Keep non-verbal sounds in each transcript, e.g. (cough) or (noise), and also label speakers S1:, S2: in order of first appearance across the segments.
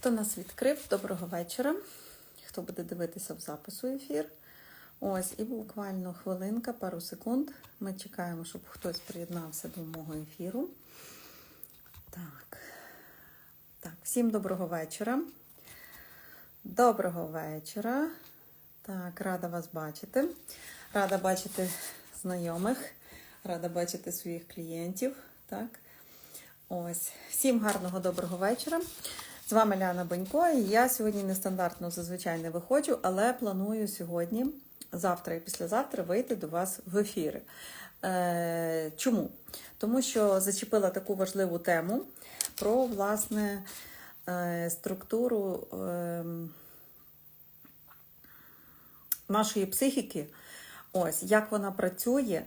S1: Хто нас відкрив, доброго вечора. Хто буде дивитися в запису ефір. Ось, і буквально хвилинка, пару секунд. Ми чекаємо, щоб хтось приєднався до мого ефіру. Так. Так, всім доброго вечора. Доброго вечора. Так, рада вас бачити. Рада бачити знайомих, рада бачити своїх клієнтів. Так. Ось, всім гарного доброго вечора. З вами Ляна Бонько. І я сьогодні нестандартно зазвичай не виходжу, але планую сьогодні, завтра і післязавтра вийти до вас в ефіри. Е, чому? Тому що зачепила таку важливу тему про власне е, структуру е, нашої психіки. Ось як вона працює.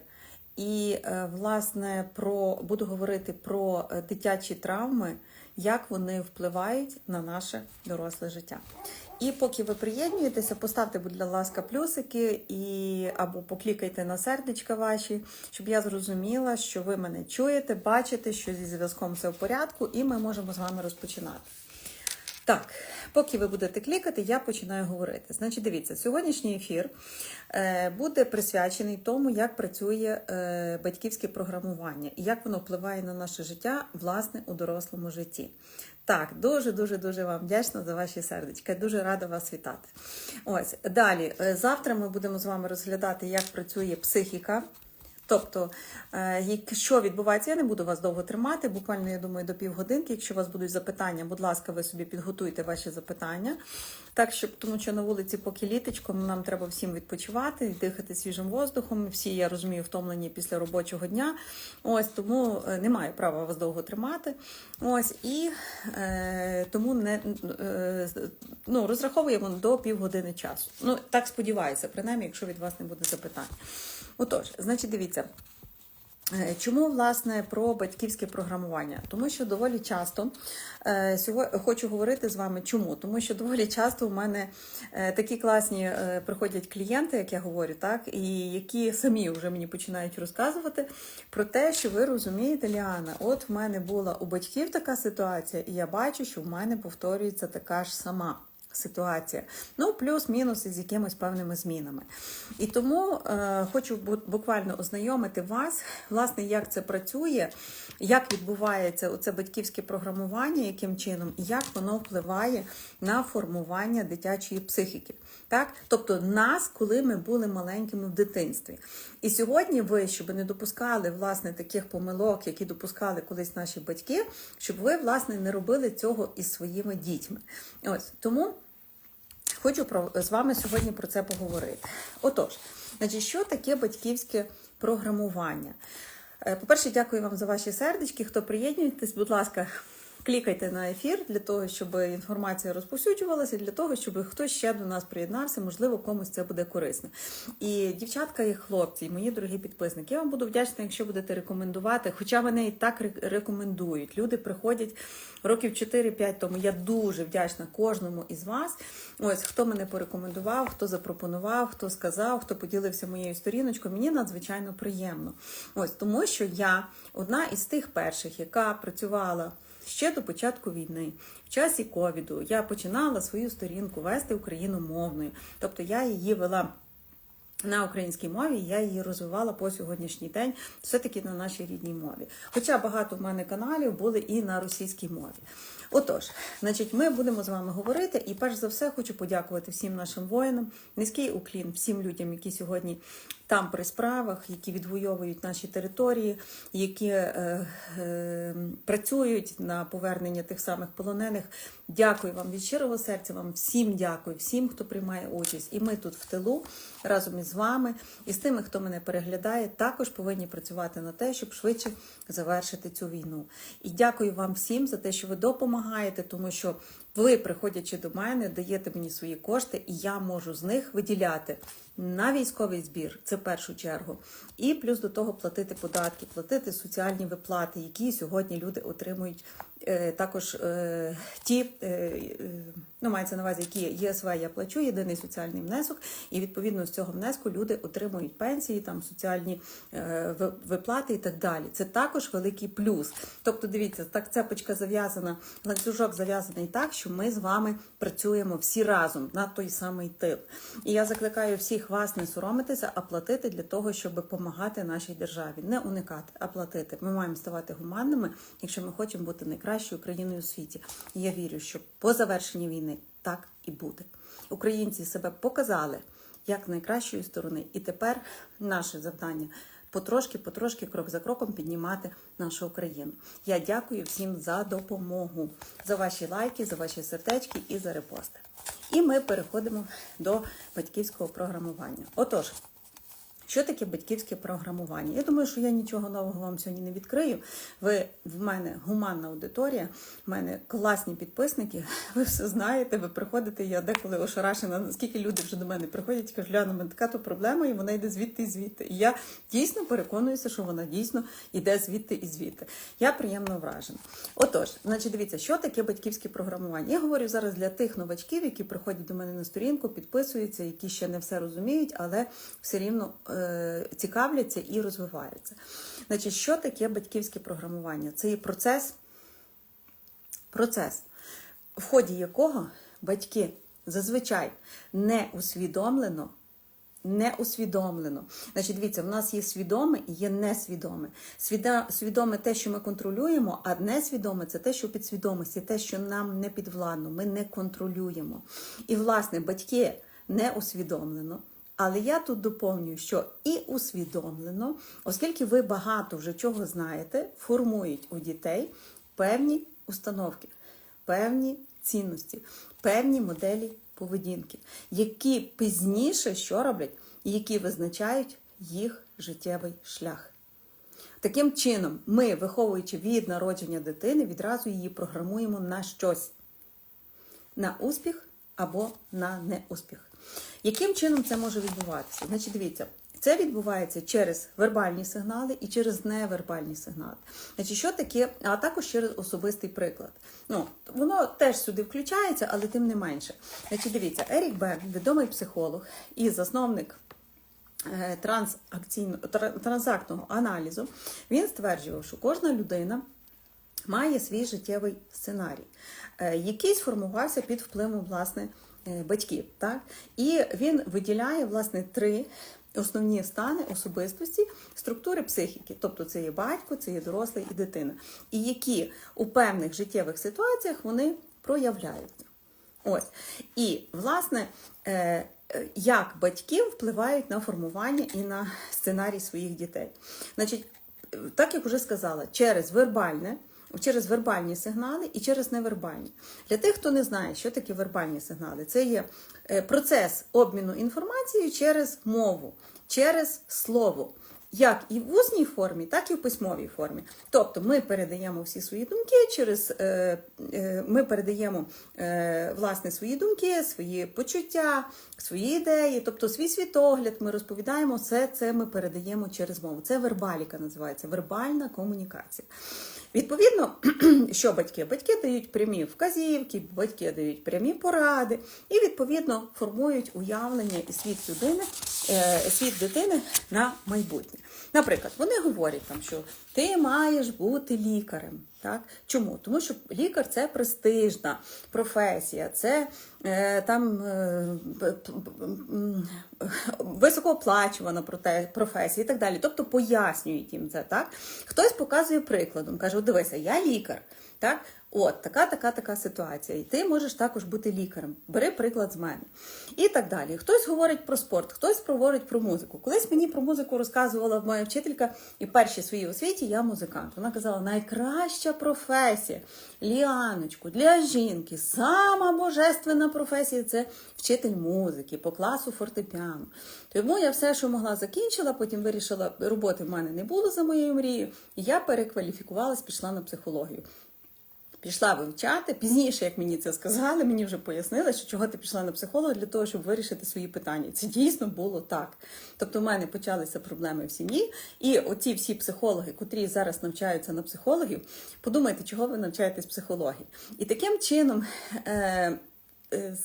S1: І, е, власне, про буду говорити про е, дитячі травми, як вони впливають на наше доросле життя. І поки ви приєднуєтеся, поставте, будь ласка, плюсики і або поклікайте на сердечка ваші, щоб я зрозуміла, що ви мене чуєте, бачите, що зі зв'язком все в порядку, і ми можемо з вами розпочинати. Так, поки ви будете клікати, я починаю говорити. Значить, дивіться, сьогоднішній ефір е, буде присвячений тому, як працює е, батьківське програмування і як воно впливає на наше життя, власне, у дорослому житті. Так, дуже дуже дуже вам вдячна за ваші сердечка. Дуже рада вас вітати. Ось далі. е, Завтра ми будемо з вами розглядати, як працює психіка. Тобто, е, що відбувається, я не буду вас довго тримати, буквально, я думаю, до півгодинки. Якщо у вас будуть запитання, будь ласка, ви собі підготуйте ваші запитання. Так, щоб, тому що на вулиці поки літочко, нам треба всім відпочивати, дихати свіжим воздухом. Всі, я розумію, втомлені після робочого дня. Ось тому е, не маю права вас довго тримати. Ось і е, тому не е, ну, розраховуємо до півгодини часу. Ну, так сподіваюся, принаймні, якщо від вас не буде запитань. Отож, значить, дивіться. Е, Чому власне про батьківське програмування? Тому що доволі часто е, хочу говорити з вами, чому? Тому що доволі часто у мене е, такі класні приходять клієнти, як я говорю, так, і які самі вже мені починають розказувати про те, що ви розумієте, Ліана, от в мене була у батьків така ситуація, і я бачу, що в мене повторюється така ж сама ситуація. Ну, плюс-мінус із якимись певними змінами. І тому е, хочу буквально ознайомити вас, власне, як це працює, як відбувається оце батьківське програмування, яким чином, і як воно впливає на формування дитячої психіки. Так? Тобто нас, коли ми були маленькими в дитинстві. І сьогодні ви, щоб не допускали власне таких помилок, які допускали колись наші батьки, щоб ви, власне, не робили цього із своїми дітьми. Ось тому. Хочу про, з вами сьогодні про це поговорити. Отож, значить, що таке батьківське програмування? Е, По-перше, дякую вам за ваші сердечки. Хто приєднуєтесь, будь ласка, клікайте на ефір для того, щоб інформація розповсюджувалася, для того, щоб хтось ще до нас приєднався, можливо, комусь це буде корисно. І дівчатка і хлопці, і мої дорогі підписники, я вам буду вдячна, якщо будете рекомендувати, хоча мене і так рекомендують. Люди приходять років 4-5 тому. Я дуже вдячна кожному із вас. Ось хто мене порекомендував, хто запропонував, хто сказав, хто поділився моєю сторіночкою. Мені надзвичайно приємно. Ось тому, що я одна із тих перших, яка працювала. Ще до початку війни, в часі ковіду, я починала свою сторінку вести україномовною. Тобто я її вела на українській мові, я її розвивала по сьогоднішній день, все-таки на нашій рідній мові. Хоча багато в мене каналів були і на російській мові. Отож, значить, ми будемо з вами говорити, і перш за все хочу подякувати всім нашим воїнам, низький уклін всім людям, які сьогодні там при справах, які відвоюють наші території, які е, е, працюють на повернення тих самих полонених. Дякую вам від щирого серця. Вам всім дякую, всім, хто приймає участь. І ми тут в тилу разом із вами і з тими, хто мене переглядає, також повинні працювати на те, щоб швидше завершити цю війну. І дякую вам всім за те, що ви допомагаєте, тому що ви, приходячи до мене, даєте мені свої кошти, і я можу з них виділяти на військовий збір, це першу чергу, і плюс до того платити податки, платити соціальні виплати, які сьогодні люди отримують. Е, також е, ті е, Ну, мається на увазі, які ЄСВ я плачу, єдиний соціальний внесок, і відповідно з цього внеску люди отримують пенсії, там соціальні виплати і так далі. Це також великий плюс. Тобто, дивіться, так цепочка зав'язана, ланцюжок зав'язаний так, що ми з вами працюємо всі разом на той самий тил. І я закликаю всіх вас не соромитися, а платити для того, щоб допомагати нашій державі, не уникати, а платити. Ми маємо ставати гуманними, якщо ми хочемо бути найкращою країною у світі. І я вірю, що по завершенні війни так і буде. Українці себе показали як найкращої сторони, і тепер наше завдання. Потрошки, потрошки, крок за кроком піднімати нашу Україну. Я дякую всім за допомогу, за ваші лайки, за ваші сердечки і за репости. І ми переходимо до батьківського програмування. Отож, що таке батьківське програмування? Я думаю, що я нічого нового вам сьогодні не відкрию. Ви в мене гуманна аудиторія, в мене класні підписники. (laughs) Ви все знаєте. Ви приходите. Я деколи ошарашена, наскільки люди вже до мене приходять кажуть, Ляна, мене така то проблема, і вона йде звідти і звідти. І я дійсно переконуюся, що вона дійсно йде звідти і звідти. Я приємно вражена. Отож, значить, дивіться, що таке батьківське програмування. Я говорю зараз для тих новачків, які приходять до мене на сторінку, підписуються, які ще не все розуміють, але все рівно е, цікавляться і розвиваються. Значить, що таке батьківське програмування? Це є процес, процес, в ході якого батьки зазвичай не усвідомлено. Не усвідомлено. Значить, дивіться, в нас є свідоме і є несвідоме. Свідоме те, що ми контролюємо, а несвідоме це те, що підсвідомості, те, що нам не підвладно, ми не контролюємо. І, власне, батьки не усвідомлено. Але я тут доповнюю, що і усвідомлено, оскільки ви багато вже чого знаєте, формують у дітей певні установки, певні цінності, певні моделі поведінки, які пізніше що роблять, і які визначають їх життєвий шлях. Таким чином, ми, виховуючи від народження дитини, відразу її програмуємо на щось на успіх або на неуспіх. Яким чином це може відбуватися? Значить, дивіться, це відбувається через вербальні сигнали і через невербальні сигнали. Значить, що таке, а також через особистий приклад. Ну, воно теж сюди включається, але тим не менше. Значить, дивіться, Ерік Берн, відомий психолог і засновник е, трансакційно- тра- транзактного аналізу, він стверджував, що кожна людина має свій життєвий сценарій, е, який сформувався під впливом власне батьків. Так? І він виділяє власне три. Основні стани особистості структури психіки, тобто це є батько, це є дорослий і дитина, і які у певних життєвих ситуаціях вони проявляються. Ось. І, власне, е, е, як батьки впливають на формування і на сценарій своїх дітей. Значить, е, так як вже сказала, через вербальне, через вербальні сигнали і через невербальні. Для тих, хто не знає, що таке вербальні сигнали, це є е, процес обміну інформацією через мову, через слово. Як і в усній формі, так і в письмовій формі. Тобто ми передаємо всі свої думки через е, е, ми передаємо власне свої думки, свої почуття, свої ідеї, тобто свій світогляд. Ми розповідаємо все це. Ми передаємо через мову. Це вербаліка називається вербальна комунікація. Відповідно, (clears throat) що батьки? Батьки дають прямі вказівки, батьки дають прямі поради і відповідно формують уявлення і світ людини, е, світ дитини на майбутнє. Наприклад, вони говорять там, що ти маєш бути лікарем. Так? Чому? Тому що лікар це престижна професія, це е, там е, високооплачувана професія і так далі. Тобто пояснюють їм це. Так? Хтось показує прикладом, каже: дивися, я лікар. Так? От така, така, така ситуація. І ти можеш також бути лікарем. Бери приклад з мене. І так далі. Хтось говорить про спорт, хтось говорить про музику. Колись мені про музику розказувала моя вчителька, і перші свої освіті я музикант. Вона казала, найкраща професія, Ліаночку, для жінки, сама божественна професія це вчитель музики по класу фортепіано. Тому я все, що могла, закінчила, потім вирішила, роботи в мене не було за моєю мрією, і я перекваліфікувалась, пішла на психологію. Пішла вивчати. Пізніше, як мені це сказали, мені вже пояснили, що чого ти пішла на психолога для того, щоб вирішити свої питання. Це дійсно було так. Тобто, в мене почалися проблеми в сім'ї, і оці всі психологи, котрі зараз навчаються на психологів, подумайте, чого ви навчаєтесь психології. І таким чином. Е-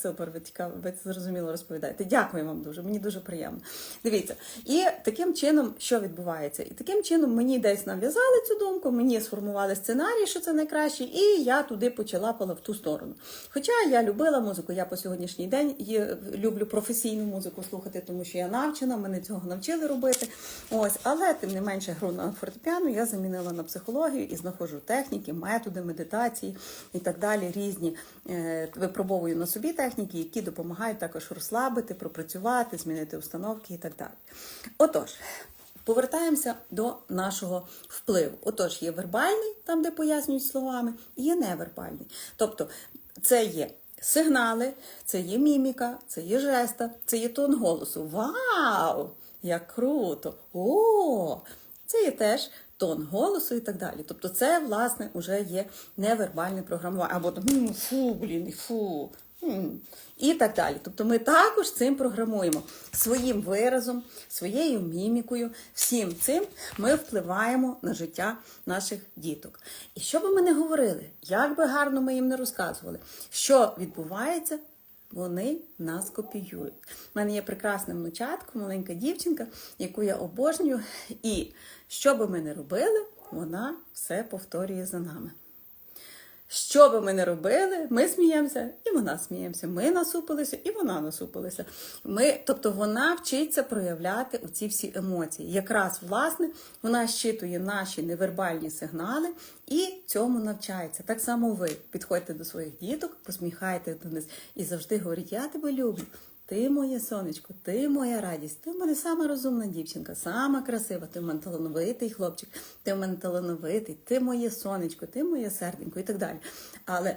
S1: Супер, ви цікаво, ви це зрозуміло розповідаєте. Дякую вам дуже, мені дуже приємно. Дивіться, і таким чином, що відбувається? І таким чином мені десь нав'язали цю думку, мені сформували сценарій, що це найкраще, і я туди почалапала в ту сторону. Хоча я любила музику, я по сьогоднішній день люблю професійну музику слухати, тому що я навчена, мене цього навчили робити. Ось, але тим не менше гру на фортепіано я замінила на психологію і знаходжу техніки, методи медитації і так далі. Різні е, випробовую на собі техніки, які допомагають також розслабити, пропрацювати, змінити установки і так далі. Отож. Повертаємося до нашого впливу. Отож, є вербальний, там де пояснюють словами, і є невербальний. Тобто, це є сигнали, це є міміка, це є жеста, це є тон голосу. Вау! Як круто! О! Це є теж тон голосу і так далі. Тобто, це, власне, вже є невербальне програмування. Або там фу, блін, фу. І так далі. Тобто ми також цим програмуємо своїм виразом, своєю мімікою, всім цим ми впливаємо на життя наших діток. І що би ми не говорили, як би гарно ми їм не розказували, що відбувається, вони нас копіюють. У мене є прекрасна внучатка, маленька дівчинка, яку я обожнюю, і що би ми не робили, вона все повторює за нами. Що би ми не робили, ми сміємося, і вона сміємося. Ми насупилися, і вона насупилася. Ми, тобто вона вчиться проявляти оці всі емоції. Якраз, власне, вона щитує наші невербальні сигнали і цьому навчається. Так само ви підходьте до своїх діток, посміхайте до них і завжди говоріть: Я тебе люблю. Ти моє сонечко, ти моя радість, ти в мене сама розумна дівчинка, сама красива, ти в мене талановитий хлопчик, ти в мене талановитий, ти моє сонечко, ти моє серденько і так далі. Але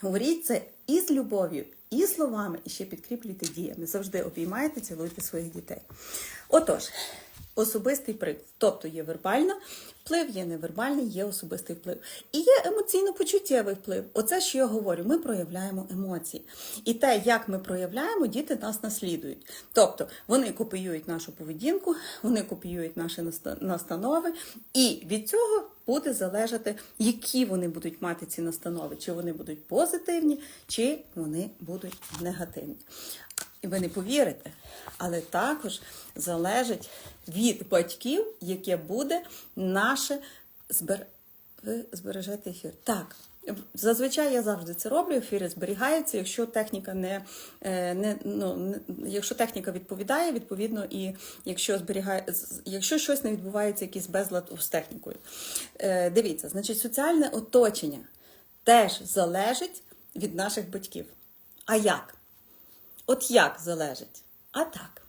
S1: говоріть це і з любов'ю, і словами, і ще підкріплюйте діями. Завжди обіймайте, цілуйте своїх дітей. Отож, особистий приклад. Тобто є вербальна вплив, є невербальний, є особистий вплив. І є емоційно-почуттєвий вплив. Оце, що я говорю, ми проявляємо емоції. І те, як ми проявляємо, діти нас наслідують. Тобто вони копіюють нашу поведінку, вони копіюють наші наста- настанови, і від цього буде залежати, які вони будуть мати ці настанови, чи вони будуть позитивні, чи вони будуть негативні. І ви не повірите, але також залежить від батьків, яке буде наше збер... Ви збережете ефір. Так. Зазвичай я завжди це роблю, ефіри зберігаються. Якщо техніка не, е, не, ну, якщо техніка відповідає, відповідно, і якщо зберігає, якщо щось не відбувається, якийсь безлад з технікою. Е, Дивіться, значить, соціальне оточення теж залежить від наших батьків. А як? От як залежить? А так.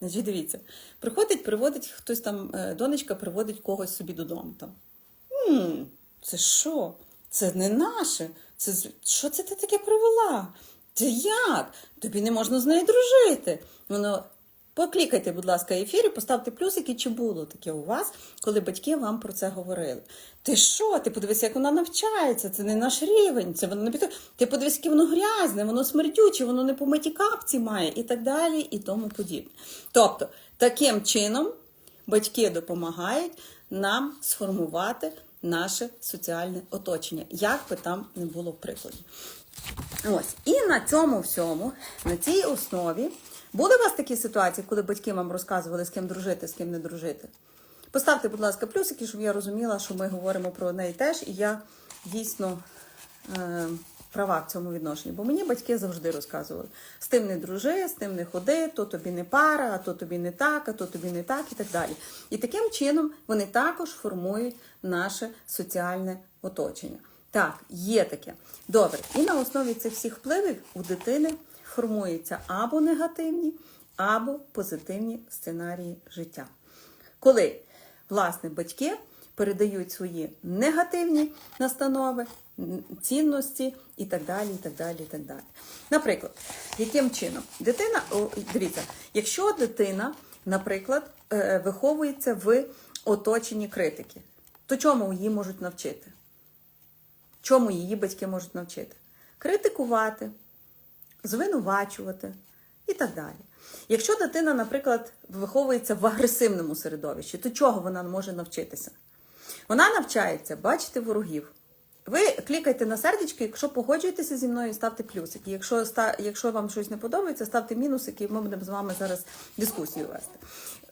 S1: Значить, дивіться, приходить, приводить хтось там, е, донечка приводить когось собі додому. Там. «М, Це що? Це не наше. Це що це ти таке привела? Це як? Тобі не можна з нею дружити. Воно поклікайте, будь ласка, ефір і поставте плюсики, чи було таке у вас, коли батьки вам про це говорили. Ти що? Ти подивися, як вона навчається, це не наш рівень, це воно не під... Ти подивись, яке воно грязне, воно смердюче, воно не по миті капці має, і так далі, і тому подібне. Тобто, таким чином батьки допомагають нам сформувати наше соціальне оточення, як би там не було в прикладі. Ось. І на цьому всьому, на цій основі, були у вас такі ситуації, коли батьки вам розказували, з ким дружити, з ким не дружити? Поставте, будь ласка, плюсики, щоб я розуміла, що ми говоримо про одне і те ж, і я дійсно е, права в цьому відношенні. Бо мені батьки завжди розказували: з тим не дружи, з тим не ходи, то тобі не пара, а то тобі не так, а то тобі не так, і так далі. І таким чином вони також формують наше соціальне оточення. Так, є таке. Добре. І на основі цих всіх впливів у дитини формуються або негативні, або позитивні сценарії життя. Коли, власне, батьки передають свої негативні настанови, цінності і так далі, і так далі, і так далі. Наприклад, яким чином? Дитина, о, дивіться, якщо дитина, наприклад, е, виховується в оточенні критики, то чому її можуть навчити? Чому її батьки можуть навчити? Критикувати, звинувачувати і так далі. Якщо дитина, наприклад, виховується в агресивному середовищі, то чого вона може навчитися? Вона навчається бачити ворогів, Ви клікайте на сердечки, якщо погоджуєтеся зі мною, ставте плюсики. Якщо, якщо вам щось не подобається, ставте мінусики, ми будемо з вами зараз дискусію вести.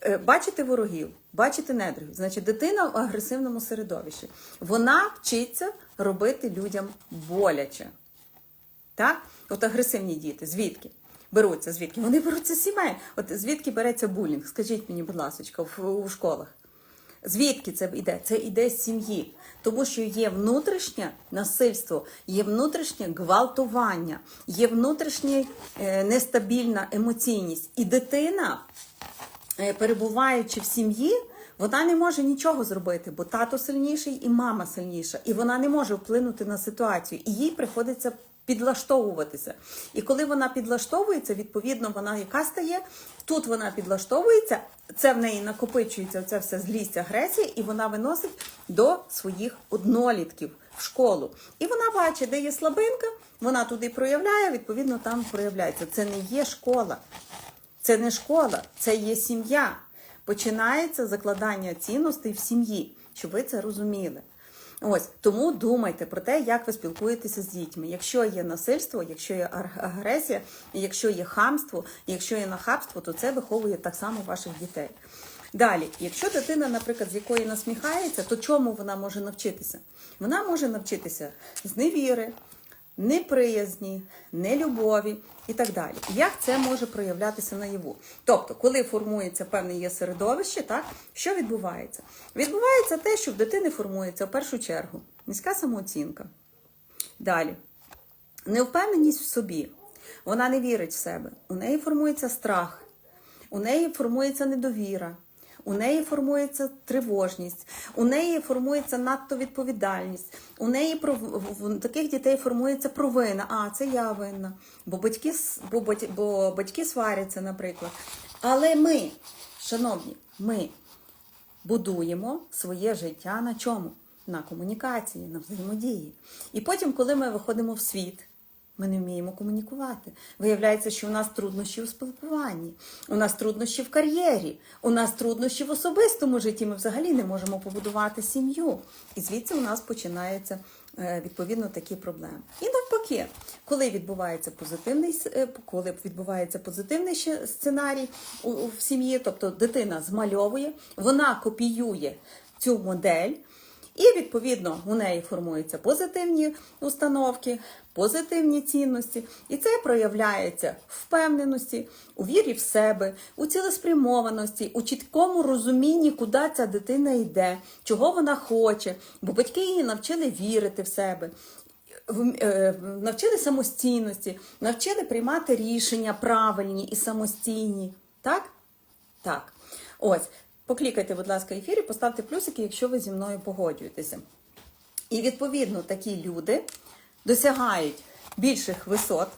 S1: Е, Бачите ворогів, бачите недригів. Значить, дитина в агресивному середовищі. Вона вчиться робити людям боляче. Так? От агресивні діти, звідки? Беруться, звідки? Вони беруться сімей. От звідки береться булінг? Скажіть мені, будь ласка, у школах. Звідки це йде? Це йде з сім'ї, тому що є внутрішнє насильство, є внутрішнє гвалтування, є внутрішня е, нестабільна емоційність. І дитина, е, перебуваючи в сім'ї, вона не може нічого зробити, бо тато сильніший і мама сильніша, і вона не може вплинути на ситуацію. І їй приходиться підлаштовуватися. І коли вона підлаштовується, відповідно, вона яка стає? Тут вона підлаштовується, це в неї накопичується це все злість, агресія, і вона виносить до своїх однолітків в школу. І вона бачить, де є слабинка, вона туди проявляє, відповідно, там проявляється. Це не є школа. Це не школа, це є сім'я. Починається закладання цінностей в сім'ї, щоб ви це розуміли. Ось тому думайте про те, як ви спілкуєтеся з дітьми. Якщо є насильство, якщо є агресія, якщо є хамство, якщо є нахабство, то це виховує так само ваших дітей. Далі, якщо дитина, наприклад, з якої насміхається, то чому вона може навчитися? Вона може навчитися з невіри, неприязні, нелюбові і так далі. Як це може проявлятися наяву? Тобто, коли формується певне є середовище, так що відбувається? Відбувається те, що в дитини формується в першу чергу низька самооцінка. Далі невпевненість в собі. Вона не вірить в себе. У неї формується страх, у неї формується недовіра. У неї формується тривожність, у неї формується надто відповідальність. У неї про в- в таких дітей формується провина. А це я винна, бо батьки с- бо, бо батьки сваряться, наприклад. Але ми, шановні, ми будуємо своє життя на чому? На комунікації, на взаємодії. І потім, коли ми виходимо в світ, ми не вміємо комунікувати. Виявляється, що у нас труднощі у спілкуванні, у нас труднощі в кар'єрі, у нас труднощі в особистому житті. Ми взагалі не можемо побудувати сім'ю. І звідси у нас починаються е, відповідно такі проблеми. І навпаки, коли відбувається позитивний е, коли відбувається позитивний сценарій в сім'ї, тобто дитина змальовує, вона копіює цю модель. І відповідно у неї формуються позитивні установки, позитивні цінності, і це проявляється в впевненості, у вірі в себе, у цілеспрямованості, у чіткому розумінні, куди ця дитина йде, чого вона хоче, бо батьки її навчили вірити в себе. е, Навчили самостійності, навчили приймати рішення правильні і самостійні. Так? Так. Ось. Поклікайте, будь ласка, ефір і поставте плюсики, якщо ви зі мною погоджуєтеся. І відповідно такі люди досягають більших висот,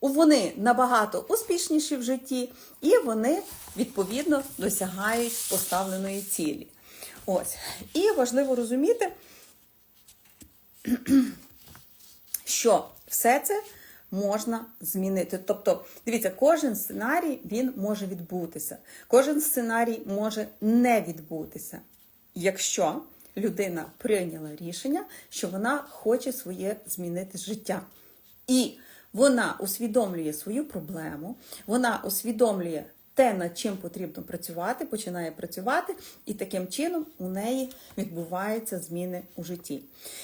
S1: вони набагато успішніші в житті, і вони відповідно досягають поставленої цілі. Ось. І важливо розуміти, (clears throat) що все це можна змінити. Тобто, дивіться, кожен сценарій він може відбутися, кожен сценарій може не відбутися, якщо людина прийняла рішення, що вона хоче своє змінити життя. І вона усвідомлює свою проблему, вона усвідомлює те, над чим потрібно працювати, починає працювати, і таким чином у неї відбуваються зміни у житті.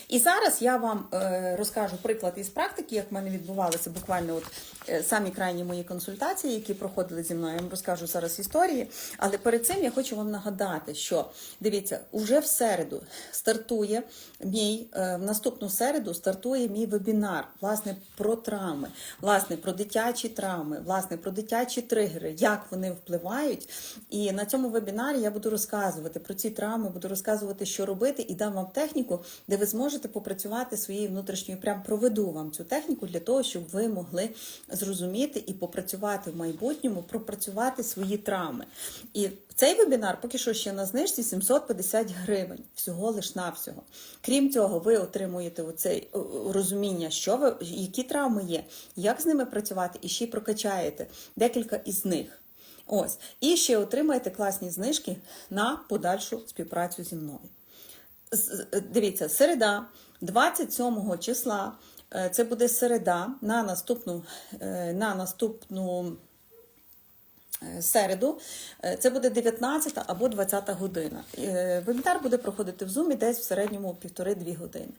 S1: І зараз я вам е, розкажу приклад із практики, як в мене відбувалися буквально от е, самі крайні мої консультації, які проходили зі мною. Я вам розкажу зараз історії. Але перед цим я хочу вам нагадати, що дивіться, уже в середу стартує мій е, в наступну середу стартує мій вебінар, власне, про травми, власне, про дитячі травми, власне, про дитячі тригери, як вони впливають. І на цьому вебінарі я буду розказувати про ці травми, буду розказувати, що робити, і дам вам техніку, де ви зможете попрацювати своєю внутрішньою. Прям проведу вам цю техніку для того, щоб ви могли зрозуміти і попрацювати в майбутньому, пропрацювати свої травми. І цей вебінар поки що ще на знижці 750 гривень, всього лиш навсього. Крім цього, ви отримуєте оце е, розуміння, що ви, які травми є, як з ними працювати, і ще й прокачаєте декілька із них. Ось. І ще отримаєте класні знижки на подальшу співпрацю зі мною. Дивіться, середа, 27 числа, е, це буде середа, на наступну, е, на наступну середу, е, це буде 19 або 20 година. Е, Вебінар буде проходити в зумі десь в середньому півтори-дві години.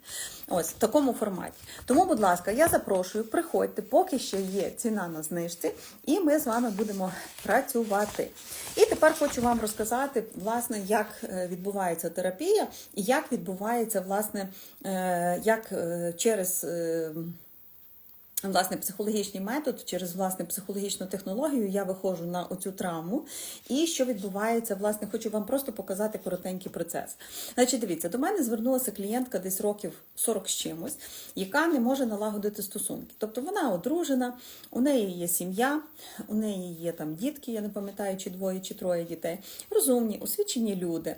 S1: Ось в такому форматі. Тому, будь ласка, я запрошую, приходьте, поки що є ціна на знижці, і ми з вами будемо працювати. І тепер хочу вам розказати, власне, як е, відбувається терапія і як відбувається, власне, е, як е, через. Власне, психологічний метод через власне психологічну технологію я виходжу на оцю травму. І що відбувається, власне, хочу вам просто показати коротенький процес. Значить, дивіться, до мене звернулася клієнтка десь років 40 з чимось, яка не може налагодити стосунки. Тобто вона одружена, у неї є сім'я, у неї є там дітки, я не пам'ятаю, чи двоє, чи троє дітей, розумні, освічені люди.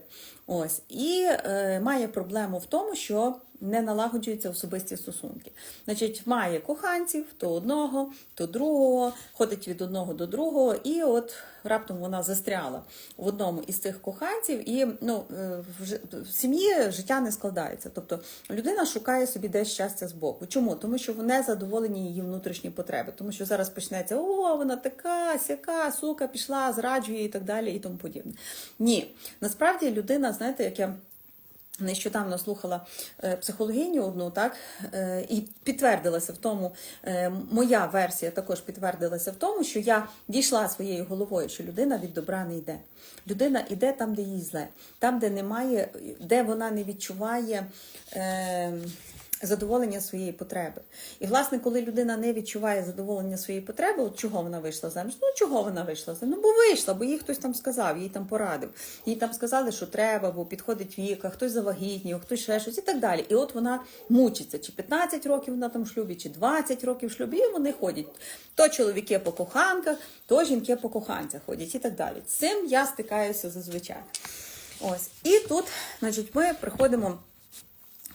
S1: Ось і е, має проблему в тому, що не налагоджуються особисті стосунки. Значить, має коханців то одного, то другого, ходить від одного до другого, і от раптом вона застряла в одному із цих коханців, і ну, е, в сім'ї життя не складається. Тобто людина шукає собі десь щастя з боку. Чому? Тому що не задоволені її внутрішні потреби. Тому що зараз почнеться о, вона така, сяка, сука, пішла, зраджує і так далі, і тому подібне. Ні, насправді людина, знаєте, як я. Нещодавно слухала е, психологиню одну, так е, і підтвердилася в тому, е, моя версія також підтвердилася в тому, що я дійшла своєю головою, що людина від добра не йде. Людина йде там, де їй зле, там, де немає, де вона не відчуває. Е, Задоволення своєї потреби. І, власне, коли людина не відчуває задоволення своєї потреби, от чого вона вийшла заміж? Ну чого вона вийшла заміж? Ну, бо вийшла, бо їй хтось там сказав, їй там порадив. Їй там сказали, що треба, бо підходить вік, а хтось завагітнів, хтось ще щось і так далі. І от вона мучиться, чи 15 років вона там в шлюбі, чи 20 років в шлюбі, і вони ходять. То чоловіки по коханках, то жінки по коханцях ходять і так далі. Цим я стикаюся зазвичай. Ось. І тут, значить, ми приходимо.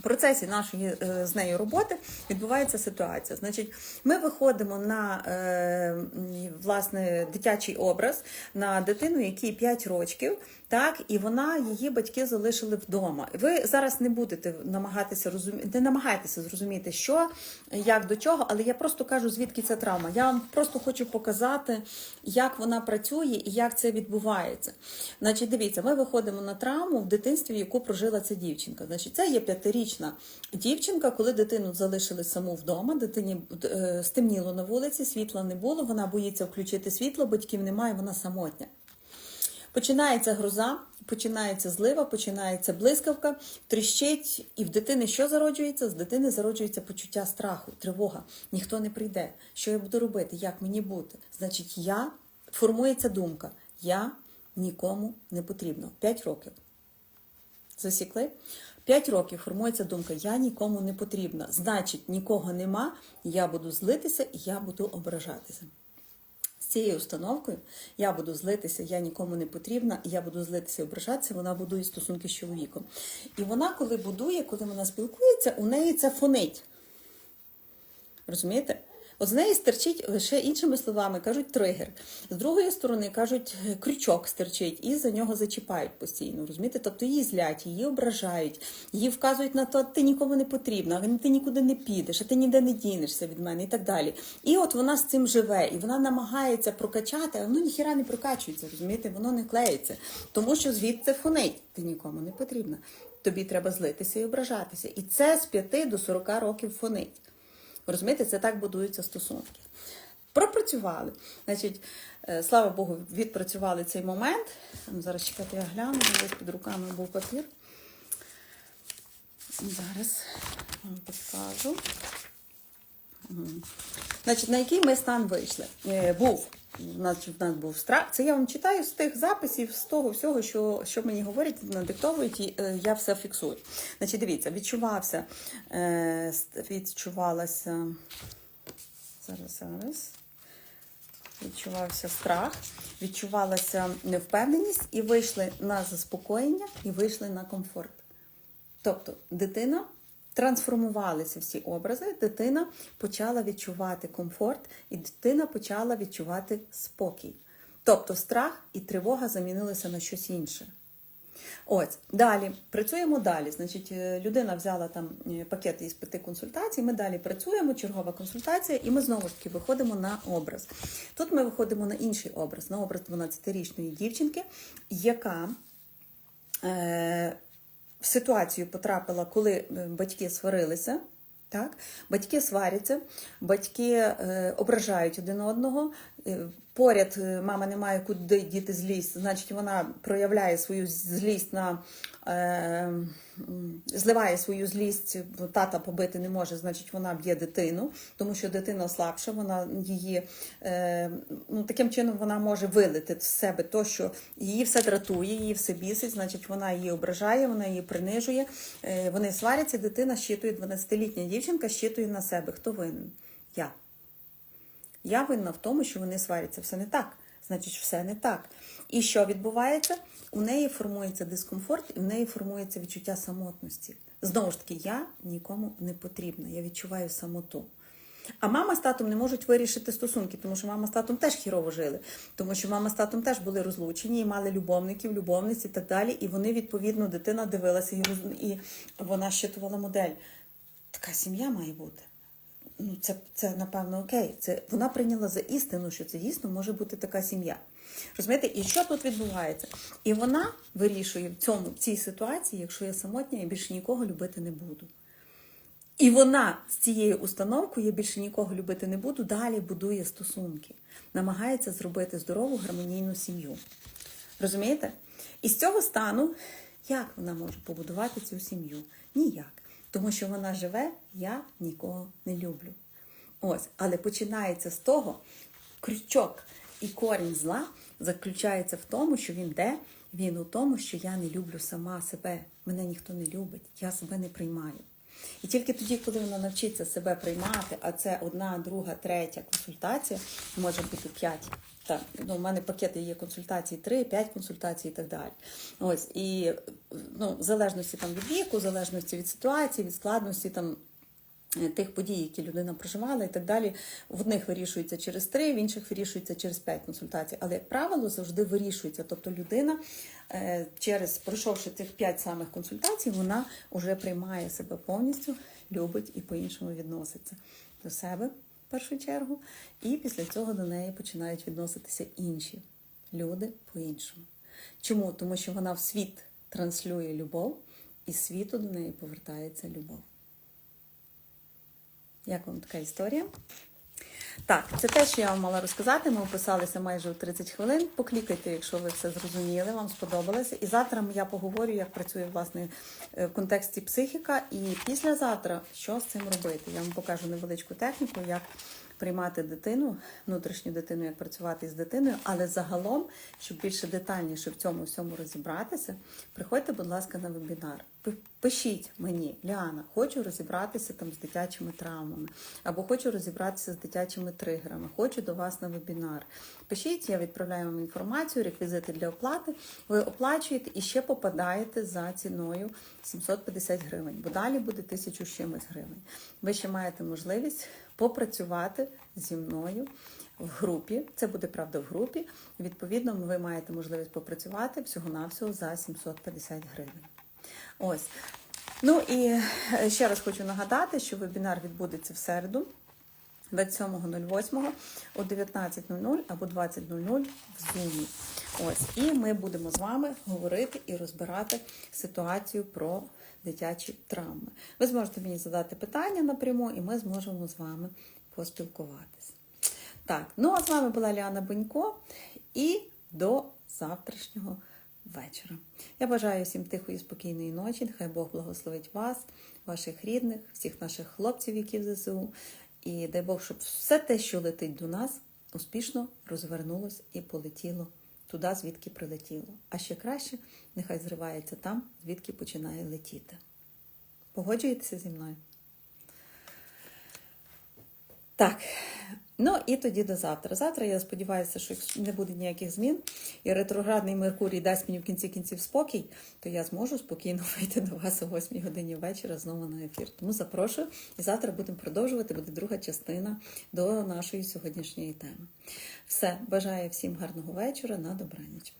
S1: Процесі нашої е, з нею роботи відбувається ситуація. Значить, ми виходимо на е, власне дитячий образ на дитину, якій 5 років, так і вона її батьки залишили вдома. Ви зараз не будете намагатися розуміти, не намагайтеся зрозуміти, що як до чого, але я просто кажу, звідки ця травма. Я вам просто хочу показати, як вона працює і як це відбувається. Значить, дивіться, ми виходимо на травму в дитинстві, яку прожила ця дівчинка. Значить, це є п'ятирічна дівчинка, коли дитину залишили саму вдома, дитині е, стемніло на вулиці, світла не було, вона боїться включити світло, батьків немає, вона самотня. Починається гроза, починається злива, починається блискавка, тріщить, і в дитини що зароджується? З дитини зароджується почуття страху, тривога. Ніхто не прийде. Що я буду робити? Як мені бути? Значить, я формується думка: я нікому не потрібно. П'ять років. Засікли? П'ять років формується думка: я нікому не потрібна. Значить, нікого нема, я буду злитися і я буду ображатися. Цією установкою я буду злитися, я нікому не потрібна, я буду злитися і ображатися, вона будує стосунки з чоловіком. І вона, коли будує, коли вона спілкується, у неї це фонить. Розумієте? От з неї стерчить лише іншими словами, кажуть тригер. З другої сторони кажуть, крючок стерчить, і за нього зачіпають постійно. Розумієте? Тобто її злять, її ображають, її вказують на те, ти нікому не потрібна, ти нікуди не підеш, а ти ніде не дінешся від мене і так далі. І от вона з цим живе, і вона намагається прокачати, а воно ніхіра не прокачується, розумієте? Воно не клеїться. Тому що звідси фонить, ти нікому не потрібна. Тобі треба злитися і ображатися. І це з 5 до 40 років фонить. Ви Розумієте, це так будуються стосунки. Пропрацювали. Значить, е, слава Богу, відпрацювали цей момент. Ну, Зараз чекайте, я гляну, десь під руками був папір. Зараз вам покажу. Значить, на який ми стан вийшли? Е, Був. Значить, в нас був страх. Це я вам читаю з тих записів, з того всього, що, що мені говорять, надиктовують, і е, я все фіксую. Значить, дивіться, відчувався, е, відчувалася. Зараз, зараз. Відчувався страх, відчувалася невпевненість, і вийшли на заспокоєння, і вийшли на комфорт. Тобто дитина трансформувалися всі образи, дитина почала відчувати комфорт, і дитина почала відчувати спокій. Тобто страх і тривога замінилися на щось інше. Ось далі працюємо далі. Значить, е, людина взяла там е, пакет із п'яти консультацій. Ми далі працюємо, чергова консультація, і ми знову ж таки виходимо на образ. Тут ми виходимо на інший образ, на образ 12-річної дівчинки, яка е, в ситуацію потрапила, коли е, батьки сварилися. Так, батьки сваряться, батьки е, ображають один одного. Е, поряд е, мама не має куди діти злість, значить вона проявляє свою злість на е, зливає свою злість, тата побити не може, значить вона б'є дитину, тому що дитина слабша, вона її е, ну, таким чином вона може вилити з себе то, що її все дратує, її все бісить, значить вона її ображає, вона її принижує. Е, вони сваряться, дитина щитує, 12-літня дівчинка щитує на себе. Хто винен? Я. Я винна в тому, що вони сваряться. Все не так. Значить, все не так. І що відбувається? У неї формується дискомфорт, і в неї формується відчуття самотності. Знову ж таки, я нікому не потрібна. Я відчуваю самоту. А мама з татом не можуть вирішити стосунки, тому що мама з татом теж хірово жили, тому що мама з татом теж були розлучені і мали любовників, любовниць і так далі. І вони, відповідно, дитина дивилася і, вона щитувала модель. Така сім'я має бути ну, це, це напевно окей. Це вона прийняла за істину, що це дійсно може бути така сім'я. Розумієте, і що тут відбувається? І вона вирішує в цьому в цій ситуації, якщо я самотня, я більше нікого любити не буду. І вона з цією установкою я більше нікого любити не буду, далі будує стосунки, намагається зробити здорову гармонійну сім'ю. Розумієте? І з цього стану, як вона може побудувати цю сім'ю? Ніяк. Тому що вона живе, я нікого не люблю. Ось, але починається з того, крючок і корінь зла заключається в тому, що він де? Він у тому, що я не люблю сама себе. Мене ніхто не любить, я себе не приймаю. І тільки тоді, коли вона навчиться себе приймати, а це одна, друга, третя консультація, може бути п'ять. Так, ну, у мене пакети є консультації 3, 5 консультацій і так далі. Ось, і ну, в залежності там від віку, в залежності від ситуації, від складності там. е, Тих подій, які людина проживала, і так далі, в одних вирішується через три, в інших вирішується через п'ять консультацій. Але як правило завжди вирішується. Тобто людина, е, через пройшовши цих п'ять самих консультацій, вона вже приймає себе повністю, любить і по-іншому відноситься до себе першу чергу, і після цього до неї починають відноситися інші люди по-іншому. Чому? Тому що вона в світ транслює любов, і світу до неї повертається любов. Як вам така історія? Так, це те, що я вам мала розказати. Ми описалися майже у 30 хвилин. Поклікайте, якщо ви все зрозуміли, вам сподобалося. І завтра я поговорю, як працює власне е, в контексті психіка. І післязавтра що з цим робити. Я вам покажу невеличку техніку, як приймати дитину, внутрішню дитину, як працювати з дитиною, але загалом, щоб більше детальніше в цьому всьому розібратися, приходьте, будь ласка, на вебінар. Пишіть мені, Ліана, хочу розібратися там з дитячими травмами, або хочу розібратися з дитячими тригерами, хочу до вас на вебінар. Пишіть, я відправляю вам інформацію, реквізити для оплати. Ви оплачуєте і ще попадаєте за ціною 750 гривень, бо далі буде 1000 з чимось гривень. Ви ще маєте можливість попрацювати зі мною в групі. Це буде правда в групі. Відповідно, ви маєте можливість попрацювати всього-навсього за 750 гривень. Ось. Ну і е, ще раз хочу нагадати, що вебінар відбудеться в середу. 27.08 о 19.00 або 20.00 в Zoom. Ось, і ми будемо з вами говорити і розбирати ситуацію про дитячі травми. Ви зможете мені задати питання напряму, і ми зможемо з вами поспілкуватися. Так, ну а з вами була Ліана Бенько і до завтрашнього вечора. Я бажаю всім тихої, спокійної ночі. Нехай Бог благословить вас, ваших рідних, всіх наших хлопців, які в ЗСУ. І дай Бог, щоб все те, що летить до нас, успішно розвернулось і полетіло туди, звідки прилетіло. А ще краще, нехай зривається там, звідки починає летіти. Погоджуєтеся зі мною? Так, ну і тоді до завтра. Завтра я сподіваюся, що якщо не буде ніяких змін, і ретроградний Меркурій дасть мені в кінці кінців спокій, то я зможу спокійно (laughs) вийти до вас о 8 годині вечора знову на ефір. Тому запрошую. І завтра будемо продовжувати. Буде друга частина до нашої сьогоднішньої теми. Все, бажаю всім гарного вечора. На добраніч.